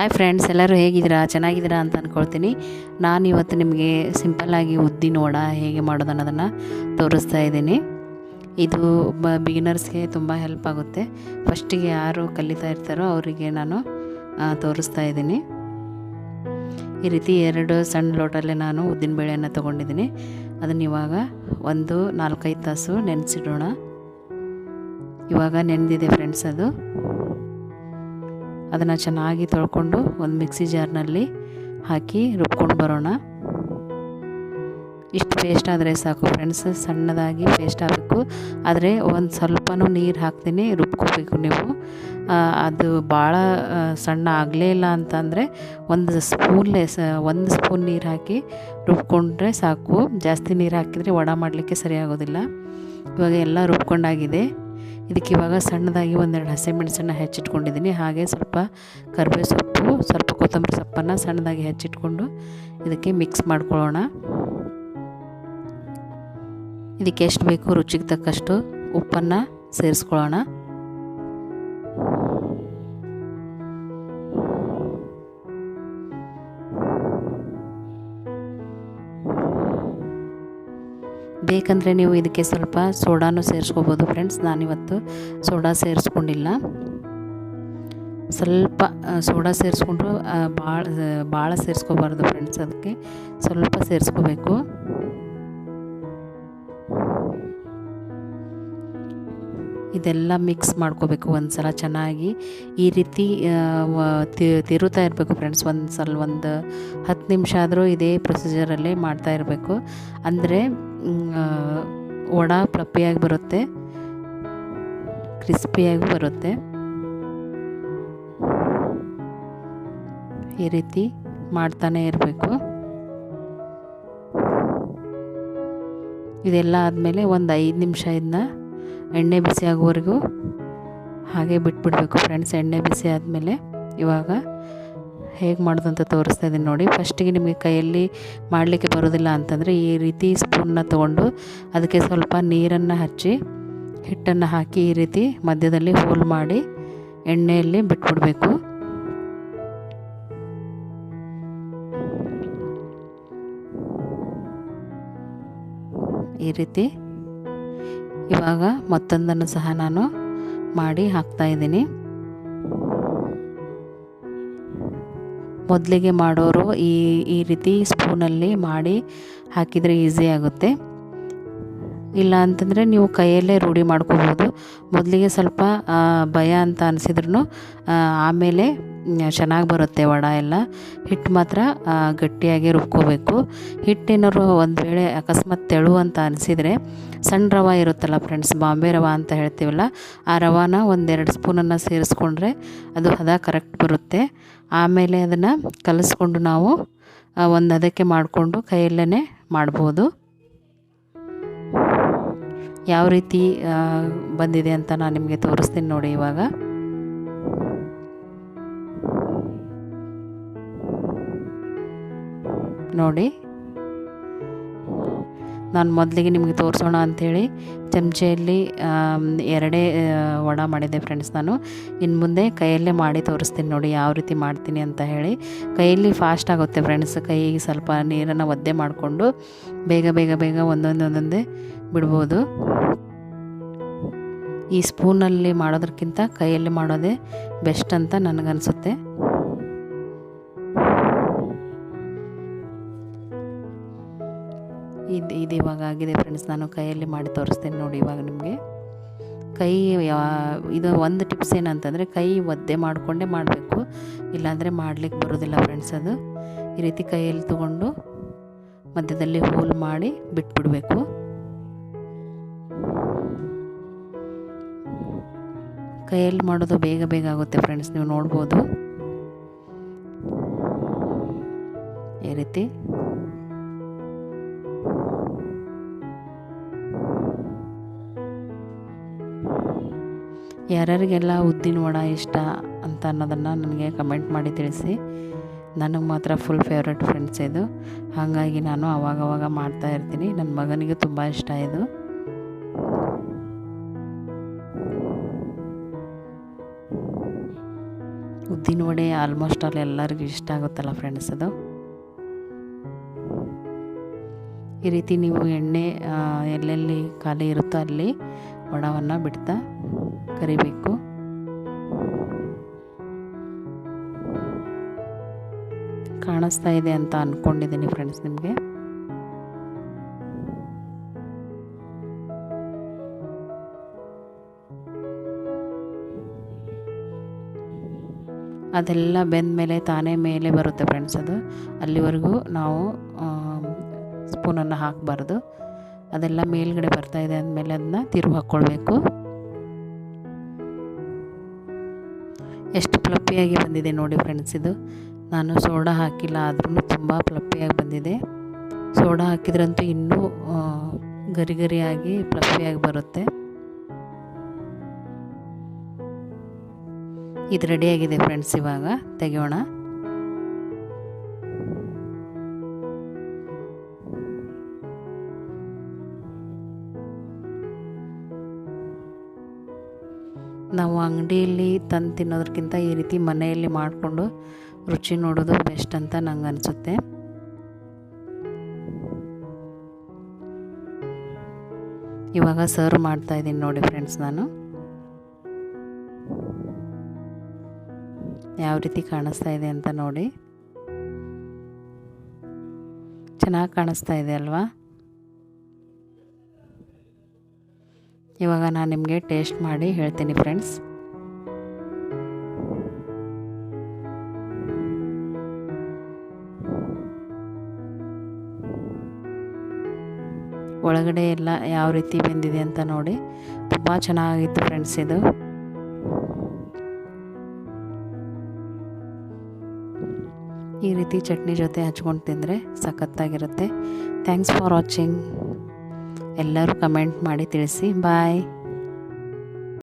Hi friends ಎಲ್ಲರೂ ಹೇಗಿದ್ದೀರಾ? ಚೆನ್ನಾಗಿದ್ದೀರಾ ಅಂತ ಅಂದ್ಕೊಳ್ತೀನಿ ನಾನು ಇವತ್ತು ನಿಮಗೆ ಸಿಂಪಲ್ಲಾಗಿ ಉದ್ದಿನ ವಡ ಹೇಗೆ ಮಾಡೋದು ಅನ್ನೋದನ್ನು ತೋರಿಸ್ತಾ ಇದ್ದೀನಿ. ಇದು ಬ ಬಿಗಿನರ್ಸ್ಗೆ ತುಂಬ ಹೆಲ್ಪ್ ಆಗುತ್ತೆ. ಫಸ್ಟಿಗೆ ಯಾರು ಕಲಿತಾ ಇರ್ತಾರೋ ಅವರಿಗೆ ನಾನು ತೋರಿಸ್ತಾ ಇದ್ದೀನಿ. ಈ ರೀತಿ ಎರಡು ಸಣ್ಣ ಲೋಟಲ್ಲೇ ನಾನು ಉದ್ದಿನ ಬೇಳೆಯನ್ನು ತೊಗೊಂಡಿದ್ದೀನಿ. ಅದನ್ನು ಇವಾಗ ಒಂದು ನಾಲ್ಕೈದು ತಾಸು ನೆನೆಸಿಡೋಣ. ಇವಾಗ ನೆನೆದಿದೆ ಫ್ರೆಂಡ್ಸ್ ಅದು. ಅದನ್ನು ಚೆನ್ನಾಗಿ ತೊಳ್ಕೊಂಡು ಒಂದು ಮಿಕ್ಸಿ ಜಾರ್ನಲ್ಲಿ ಹಾಕಿ ರುಬ್ಕೊಂಡು ಬರೋಣ. ಇಷ್ಟು ಪೇಸ್ಟ್ ಆದರೆ ಸಾಕು ಫ್ರೆಂಡ್ಸ್ ಸಣ್ಣದಾಗಿ ಪೇಸ್ಟ್ ಆಗಬೇಕು. ಆದರೆ ಒಂದು ಸ್ವಲ್ಪನೂ ನೀರು ಹಾಕ್ತೀನಿ ರುಬ್ಕೋಬೇಕು ನೀವು. ಅದು ಭಾಳ ಸಣ್ಣ ಆಗಲೇ ಇಲ್ಲ ಅಂತಂದರೆ ಒಂದು ಸ್ಪೂನ್ಲೆ ಸ ಒಂದು ಸ್ಪೂನ್ ನೀರು ಹಾಕಿ ರುಬ್ಕೊಂಡ್ರೆ ಸಾಕು. ಜಾಸ್ತಿ ನೀರು ಹಾಕಿದರೆ ವಡ ಮಾಡಲಿಕ್ಕೆ ಸರಿಯಾಗೋದಿಲ್ಲ ಇವಾಗ ಎಲ್ಲ ರುಬ್ಕೊಂಡಾಗಿದೆ. ಇದಕ್ಕೆ ಇವಾಗ ಸಣ್ಣದಾಗಿ ಒಂದೆರಡು ಹಸಿಮೆಣಸನ್ನು ಹೆಚ್ಚಿಟ್ಕೊಂಡಿದ್ದೀನಿ. ಹಾಗೆ ಸ್ವಲ್ಪ ಕರಿಬೇವು ಸೊಪ್ಪು, ಸ್ವಲ್ಪ ಕೊತ್ತಂಬರಿ ಸೊಪ್ಪನ್ನು ಸಣ್ಣದಾಗಿ ಹೆಚ್ಚಿಟ್ಕೊಂಡು ಇದಕ್ಕೆ ಮಿಕ್ಸ್ ಮಾಡ್ಕೊಳ್ಳೋಣ. ಇದಕ್ಕೆ ಎಷ್ಟು ಬೇಕು ರುಚಿಗೆ ತಕ್ಕಷ್ಟು ಉಪ್ಪನ್ನು ಸೇರಿಸ್ಕೊಳ್ಳೋಣ. ಬೇಕಂದರೆ ನೀವು ಇದಕ್ಕೆ ಸ್ವಲ್ಪ ಸೋಡಾನು ಸೇರಿಸ್ಕೋಬೋದು ಫ್ರೆಂಡ್ಸ್. ನಾನಿವತ್ತು ಸೋಡಾ ಸೇರಿಸ್ಕೊಂಡಿಲ್ಲ. ಸ್ವಲ್ಪ ಸೋಡಾ ಸೇರಿಸ್ಕೊಂಡ್ರು ಭಾಳ ಭಾಳ ಸೇರಿಸ್ಕೋಬಾರ್ದು ಫ್ರೆಂಡ್ಸ್ ಅದಕ್ಕೆ. ಸ್ವಲ್ಪ ಸೇರಿಸ್ಕೋಬೇಕು. ಇದೆಲ್ಲ ಮಿಕ್ಸ್ ಮಾಡ್ಕೋಬೇಕು ಒಂದು ಸಲ ಚೆನ್ನಾಗಿ. ಈ ರೀತಿ ತಿರುತ್ತಾ ಇರಬೇಕು ಫ್ರೆಂಡ್ಸ್ ಒಂದು ಸಲ ಒಂದು ಹತ್ತು ನಿಮಿಷ ಆದರೂ ಇದೇ ಪ್ರೊಸೀಜರಲ್ಲೇ ಮಾಡ್ತಾ ಇರಬೇಕು. ಅಂದರೆ ವಡ ಪ್ಲಪ್ಪಿಯಾಗಿ ಬರುತ್ತೆ ಕ್ರಿಸ್ಪಿಯಾಗಿ ಬರುತ್ತೆ. ಈ ರೀತಿ ಮಾಡ್ತಾನೆ ಇರಬೇಕು. ಇದೆಲ್ಲ ಆದಮೇಲೆ ಒಂದು ಐದು ನಿಮಿಷ ಇದನ್ನ ಎಣ್ಣೆ ಬಿಸಿ ಆಗೋವರೆಗೂ ಹಾಗೆ ಬಿಟ್ಬಿಡಬೇಕು ಫ್ರೆಂಡ್ಸ್, ಎಣ್ಣೆ ಬಿಸಿ ಆದಮೇಲೆ ಇವಾಗ ಹೇಗೆ ಮಾಡೋದು ಅಂತ ತೋರಿಸ್ತಾ ಇದ್ದೀನಿ ನೋಡಿ. ಫಸ್ಟಿಗೆ ನಿಮಗೆ ಕೈಯಲ್ಲಿ ಮಾಡಲಿಕ್ಕೆ ಬರೋದಿಲ್ಲ ಅಂತಂದರೆ ಈ ರೀತಿ ಸ್ಪೂನ್ನ ತೊಗೊಂಡು ಅದಕ್ಕೆ ಸ್ವಲ್ಪ ನೀರನ್ನು ಹಚ್ಚಿ, ಹಿಟ್ಟನ್ನು ಹಾಕಿ ಈ ರೀತಿ ಮಧ್ಯದಲ್ಲಿ ಹೋಲ್ ಮಾಡಿ ಎಣ್ಣೆಯಲ್ಲಿ ಬಿಟ್ಬಿಡಬೇಕು. ಈ ರೀತಿ ಇವಾಗ ಮತ್ತೊಂದನ್ನು ಸಹ ನಾನು ಮಾಡಿ ಹಾಕ್ತಾ ಇದ್ದೀನಿ. ಮೊದಲಿಗೆ ಮಾಡೋರು ಈ ಈ ರೀತಿ ಸ್ಪೂನಲ್ಲಿ ಮಾಡಿ ಹಾಕಿದರೆ ಈಸಿ ಆಗುತ್ತೆ. ಇಲ್ಲ ಅಂತಂದರೆ ನೀವು ಕೈಯಲ್ಲೇ ರೂಢಿ ಮಾಡ್ಕೋಬೋದು. ಮೊದಲಿಗೆ ಸ್ವಲ್ಪ ಭಯ ಅಂತ ಅನಿಸಿದ್ರು ಆಮೇಲೆ ಚೆನ್ನಾಗಿ ಬರುತ್ತೆ ವಡ ಎಲ್ಲ. ಹಿಟ್ಟು ಮಾತ್ರ ಗಟ್ಟಿಯಾಗಿ ರುಬ್ಕೋಬೇಕು. ಹಿಟ್ಟೇನಾದ್ರು ಒಂದು ವೇಳೆ ಅಕಸ್ಮಾತ್ ತೆಳು ಅಂತ ಅನಿಸಿದರೆ ಸಣ್ಣ ರವೆ ಇರುತ್ತಲ್ಲ ಫ್ರೆಂಡ್ಸ್ ಬಾಂಬೆ ರವೆ ಅಂತ ಹೇಳ್ತೀವಲ್ಲ, ಆ ರವಾನ ಒಂದೆರಡು ಸ್ಪೂನನ್ನು ಸೇರಿಸ್ಕೊಂಡ್ರೆ ಅದು ಹದ ಕರೆಕ್ಟ್ ಬರುತ್ತೆ. ಆಮೇಲೆ ಅದನ್ನು ಕಲಿಸ್ಕೊಂಡು ನಾವು ಒಂದು ಅದಕ್ಕೆ ಮಾಡಿಕೊಂಡು ಕೈಯಲ್ಲೇ ಮಾಡ್ಬೋದು. ಯಾವ ರೀತಿ ಬಂದಿದೆ ಅಂತ ನಾನು ನಿಮಗೆ ತೋರಿಸ್ತೀನಿ ನೋಡಿ ಇವಾಗ. ನೋಡಿ. ನಾನು ಮೊದಲಿಗೆ ನಿಮಗೆ ತೋರಿಸೋಣ ಅಂಥೇಳಿ ಚಮಚೆಯಲ್ಲಿ ಎರಡೇ ವಡ ಮಾಡಿದ್ದೆ ಫ್ರೆಂಡ್ಸ್ ನಾನು. ಇನ್ನು ಮುಂದೆ ಕೈಯಲ್ಲೇ ಮಾಡಿ ತೋರಿಸ್ತೀನಿ ನೋಡಿ ಯಾವ ರೀತಿ ಮಾಡ್ತೀನಿ ಅಂತ ಹೇಳಿ. ಕೈಯಲ್ಲಿ ಫಾಸ್ಟ್ ಆಗುತ್ತೆ ಫ್ರೆಂಡ್ಸ್ ಕೈಗೆ ಸ್ವಲ್ಪ ನೀರನ್ನು ಒದ್ದೆ ಮಾಡಿಕೊಂಡು ಬೇಗ ಬೇಗ ಬೇಗ ಒಂದೊಂದು, ಒಂದೊಂದೇ ಬಿಡ್ಬೋದು. ಈ ಸ್ಪೂನಲ್ಲಿ ಮಾಡೋದಕ್ಕಿಂತ ಕೈಯಲ್ಲಿ ಮಾಡೋದೇ ಬೆಸ್ಟ್ ಅಂತ ನನಗನ್ಸುತ್ತೆ. ಇದು ಇವಾಗ ಆಗಿದೆ ಫ್ರೆಂಡ್ಸ್ ನಾನು ಕೈಯಲ್ಲಿ ಮಾಡಿ ತೋರಿಸ್ತೀನಿ ನೋಡಿ ಇವಾಗ ನಿಮಗೆ. ಕೈ ಇದು ಒಂದು ಟಿಪ್ಸ್ ಏನಂತಂದರೆ ಕೈ ಒದ್ದೆ ಮಾಡಿಕೊಂಡೇ ಮಾಡಬೇಕು. ಇಲ್ಲಾಂದರೆ ಮಾಡಲಿಕ್ಕೆ ಬರೋದಿಲ್ಲ ಫ್ರೆಂಡ್ಸ್ ಅದು. ಈ ರೀತಿ ಕೈಯಲ್ಲಿ ತಗೊಂಡು ಮಧ್ಯದಲ್ಲಿ ಹೋಲ್ ಮಾಡಿ ಬಿಟ್ಬಿಡಬೇಕು. ಕೈಯಲ್ಲಿ ಮಾಡೋದು ಬೇಗ ಬೇಗ ಆಗುತ್ತೆ ಫ್ರೆಂಡ್ಸ್ ನೀವು ನೋಡ್ಬೋದು. ಈ ರೀತಿ ಯಾರ್ಯಾರಿಗೆಲ್ಲ ಉದ್ದಿನ ವಡ ಇಷ್ಟ ಅಂತ ಅನ್ನೋದನ್ನು ನನಗೆ ಕಮೆಂಟ್ ಮಾಡಿ ತಿಳಿಸಿ. ನನಗೆ ಮಾತ್ರ ಫುಲ್ ಫೇವ್ರೆಟ್ ಫ್ರೆಂಡ್ಸ್ ಇದು. ಹಾಗಾಗಿ ನಾನು ಅವಾಗವಾಗ ಮಾಡ್ತಾ ಇರ್ತೀನಿ. ನನ್ನ ಮಗನಿಗೆ ತುಂಬ ಇಷ್ಟ ಇದು. ಉದ್ದಿನ ವಡೆ ಆಲ್ಮೋಸ್ಟ್ ಆಲ್ ಎಲ್ಲರಿಗೂ ಇಷ್ಟ ಆಗುತ್ತಲ್ಲ ಫ್ರೆಂಡ್ಸ್ ಅದು. ಈ ರೀತಿ ನೀವು ಎಣ್ಣೆ ಎಲ್ಲೆಲ್ಲಿ ಖಾಲಿ ಇರುತ್ತೋ ಅಲ್ಲಿ ವಡವನ್ನು ಬಿಡ್ತಾ ಕರಿಬೇಕು. ಕಾಣಿಸ್ತಾ ಇದೆ ಅಂತ ಅಂದ್ಕೊಂಡಿದ್ದೀನಿ ಫ್ರೆಂಡ್ಸ್ ನಿಮಗೆ. ಅದೆಲ್ಲ ಬೆಂದ ಮೇಲೆ ತಾನೇ ಮೇಲೆ ಬರುತ್ತೆ ಫ್ರೆಂಡ್ಸ್ ಅದು. ಅಲ್ಲಿವರೆಗೂ ನಾವು ಸ್ಪೂನನ್ನು ಹಾಕಬಾರ್ದು. ಅದೆಲ್ಲ ಮೇಲ್ಗಡೆ ಬರ್ತಾ ಇದೆ ಅಂದಮೇಲೆ ಅದನ್ನ ತಿರುವು ಹಾಕ್ಕೊಳ್ಬೇಕು. ಎಷ್ಟು ಪ್ಲಪ್ಪಿಯಾಗಿ ಬಂದಿದೆ ನೋಡಿ ಫ್ರೆಂಡ್ಸ್ ಇದು. ನಾನು ಸೋಡಾ ಹಾಕಿಲ್ಲ ಆದ್ರೂ ತುಂಬ ಪ್ಲಪ್ಪಿಯಾಗಿ ಬಂದಿದೆ. ಸೋಡಾ ಹಾಕಿದ್ರಂತೂ ಇನ್ನೂ ಗರಿ ಗರಿಯಾಗಿ ಪ್ಲಪ್ಪಿಯಾಗಿ ಬರುತ್ತೆ. ಇದು ರೆಡಿಯಾಗಿದೆ ಫ್ರೆಂಡ್ಸ್ ಇವಾಗ. ತೆಗೆಯೋಣ. ನಾವು ಅಂಗಡಿಯಲ್ಲಿ ತಂದು ತಿನ್ನೋದಕ್ಕಿಂತ ಈ ರೀತಿ ಮನೆಯಲ್ಲಿ ಮಾಡಿಕೊಂಡು ರುಚಿ ನೋಡೋದು ಬೆಸ್ಟ್ ಅಂತ ನಂಗೆ ಅನಿಸುತ್ತೆ. ಇವಾಗ ಸರ್ವ್ ಮಾಡ್ತಾ ಇದ್ದೀನಿ ನೋಡಿ ಫ್ರೆಂಡ್ಸ್ ನಾನು. ಯಾವ ರೀತಿ ಕಾಣಿಸ್ತಾ ಇದೆ ಅಂತ ನೋಡಿ. ಚೆನ್ನಾಗಿ ಕಾಣಿಸ್ತಾ ಇದೆ ಅಲ್ವಾ? ಇವಾಗ ನಾನು ನಿಮಗೆ ಟೇಸ್ಟ್ ಮಾಡಿ ಹೇಳ್ತೀನಿ ಫ್ರೆಂಡ್ಸ್. ಒಳಗಡೆ ಎಲ್ಲ ಯಾವ ರೀತಿ ಬೆಂದಿದೆ ಅಂತ ನೋಡಿ. ತುಂಬ ಚೆನ್ನಾಗಿತ್ತು ಫ್ರೆಂಡ್ಸ್ ಇದು. ಈ ರೀತಿ ಚಟ್ನಿ ಜೊತೆ ಹಚ್ಕೊಂಡು ತಿಂದರೆ ಸಖತ್ತಾಗಿರುತ್ತೆ. ಥ್ಯಾಂಕ್ಸ್ ಫಾರ್ ವಾಚಿಂಗ್ ಎಲ್ಲರೂ ಕಮೆಂಟ್ ಮಾಡಿ ತಿಳಿಸಿ. ಬಾಯ್.